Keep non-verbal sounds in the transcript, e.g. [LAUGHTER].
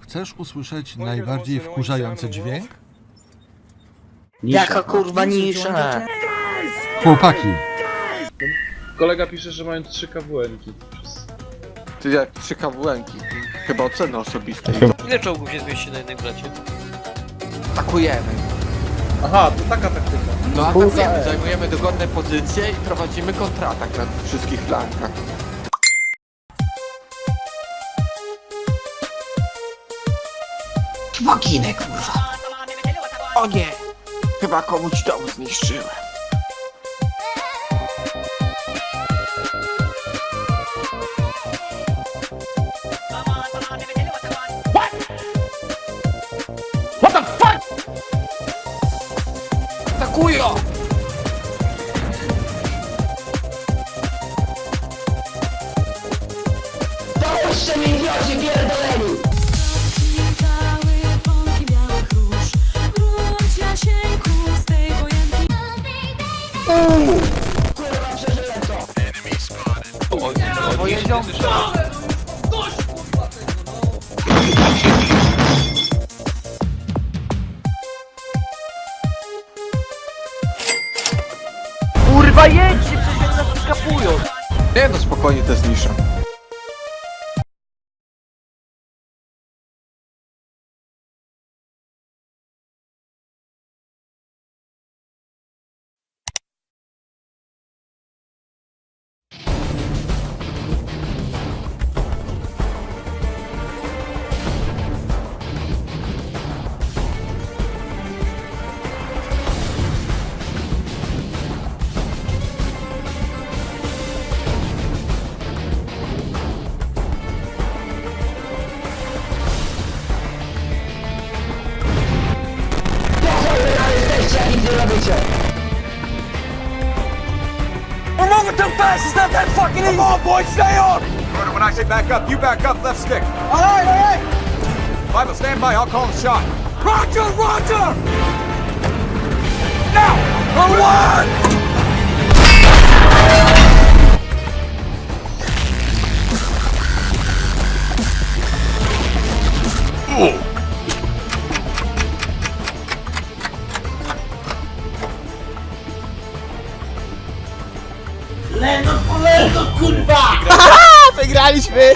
Chcesz usłyszeć najbardziej wkurzający dźwięk? Jaka kurwa nisza? Chłopaki, Kolega pisze, że mają trzy kawłenki. Ty jak trzy kawłenki. Chyba oceny osobistej. Ile czołgów się zmieści na jednej bracie? Atakujemy. Aha, to taka taktyka. No atakujemy, zajmujemy dogodne pozycje i prowadzimy kontratak na wszystkich flankach. Waginę kurwa. O nie! Chyba komuś dom zniszczyłem. What the fuck? Atakują! Dołóżcie mi idioci pierdoleni! Kurwa przeżyłem to! Pojedzią Kurwa jedźcie, przecież jak nas skapują! Nie no spokojnie to zniszczę. Do When I say back up, you back up left stick. All right, all right. Bible, stand by. I'll call the shot. Roger, Roger. Leno, po leno, kurwa! [LAUGHS] Wygraliśmy!